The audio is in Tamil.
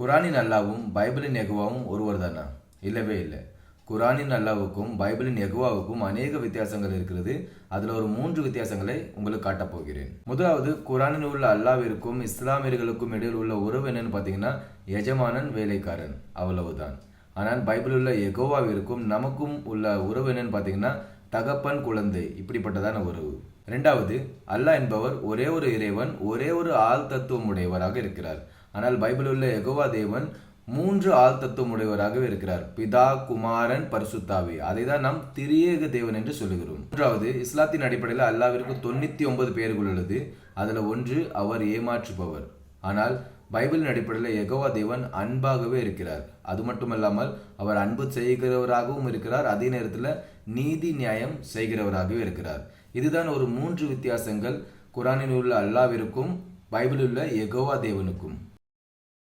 குரானின் அல்லாவும் பைபிளின் எகுவாவும் ஒருவர் தானா இல்லவே இல்லை. குரானின் அல்லாவுக்கும் பைபிளின் எகுவாவுக்கும் அநேக வித்தியாசங்கள் இருக்கிறது. அதில் ஒரு மூன்று வித்தியாசங்களை உங்களுக்கு காட்டப் போகிறேன். முதலாவது குரானில் உள்ள அல்லாவிற்கும் இஸ்லாமியர்களுக்கும் இடையில் உள்ள உறவு என்னன்னு பார்த்தீங்கன்னா எஜமானன் வேலைக்காரன். அவ்வளவுதான். ஆனால் பைபிளில் உள்ள எகோவாவிற்கும் நமக்கும் உள்ள உறவு என்னன்னு பார்த்தீங்கன்னா தகப்பன் குழந்தை. இப்படிப்பட்டதான உறவு. ரெண்டாவது அல்லாஹ் என்பவர் ஒரே ஒரு இறைவன் ஒரே ஒரு ஆள் தத்துவம் உடையவராக இருக்கிறார். ஆனால் பைபிளில் உள்ள எகோவா தேவன் மூன்று ஆள் தத்துவம் உடையவராகவே இருக்கிறார். பிதா குமாரன் பரிசுத்தாவி. அதை தான் நாம் திரியேக தேவன் என்று சொல்லுகிறோம். மூன்றாவது இஸ்லாத்தின் அடிப்படையில் அல்லாவிற்கு தொண்ணூற்றி ஒன்பது பெயர்கள் உள்ளது. அதில் ஒன்று அவர் ஏமாற்றுபவர். ஆனால் பைபிளின் அடிப்படையில் எகோவா தேவன் அன்பாகவே இருக்கிறார். அது மட்டுமல்லாமல் அவர் அன்பு செய்கிறவராகவும் இருக்கிறார். அதே நேரத்தில் நீதி நியாயம் செய்கிறவராகவே இருக்கிறார். இதுதான் ஒரு மூன்று வித்தியாசங்கள் குரானில் உள்ள அல்லாவிற்கும் பைபிளில் உள்ள எகோவா தேவனுக்கும்.